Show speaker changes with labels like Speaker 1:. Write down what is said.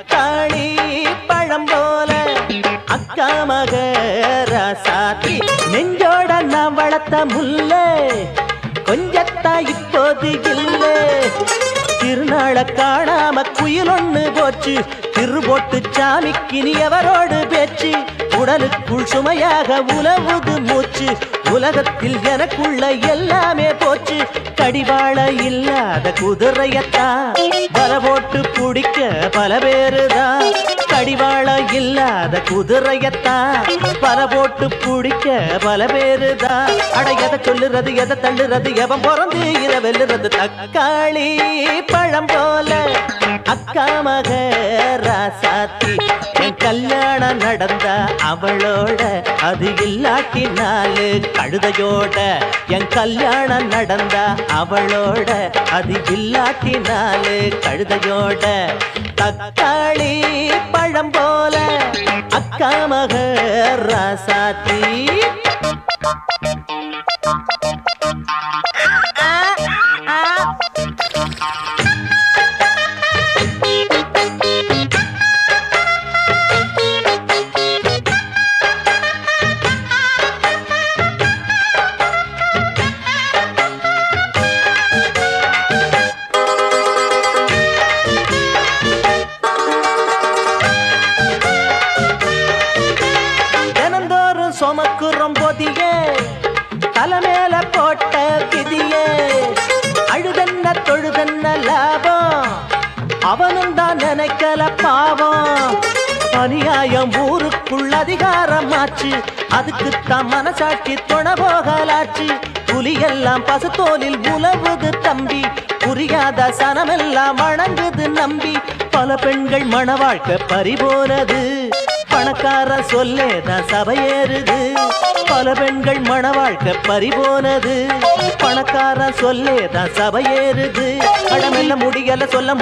Speaker 1: தக்காளி பழம் போல அக்கா மக ராசாத்தி. நெஞ்சோட நான் வளர்த்த முல்ல கொஞ்சத்தா இப்போது இல்லை. திருநாள காணாம குயில் ஒண்ணு போச்சு திருபோட்டு சாமிக்கு நீ எவரோடு பேச்சு? உடலுக்குள் சுமையாக உலவுது மூச்சு உலகத்தில் எனக்குள்ள எல்லாமே போச்சு. கடிவாள இல்லாத குதிரையத்தான் பல போட்டு குடிக்க பல பேருதான் கடிவாள இல்லாத குதிரையத்தான் பல போட்டு குடிக்க பல பேருதான் அட எதை சொல்லுறது எதை தள்ளுறது? எவன் பிறந்து இத வெல்லுறது? தக்காளி பழம் போல அக்கா மகர. நடந்த அவளோட அது இல்லாட்டினாலு கழுதையோட என் கல்யாணம் நடந்த அவளோட அது இல்லாட்டினாலு கழுதையோட தக்காளி பழம் போல அக்கா மக ராசாத்தி. உமக்கு சுமக்குறோம் தலைமேல போட்ட விதியே அழுதன்ன தொழுதன்ன லாபம்? அவனும் தான் நினைக்கல பாவம். அநியாயம் ஊருக்குள் அதிகாரமாச்சு. அதுக்குத்தான் மனசாட்சி துணை போகலாச்சு. புலியெல்லாம் பசுத்தோலில் உலவுது தம்பி. புரியாத சனமெல்லாம் வணங்குது நம்பி. பல பெண்கள் மண வாழ்க்கை பறிபோனது. பணக்கார சொல்லேதான் சபையேறுது பல பெண்கள் மன வாழ்க்கை பறிபோனது. பணக்கார சொல்லேதான் சபையேறுது படமெல்லாம் முடியல சொல்ல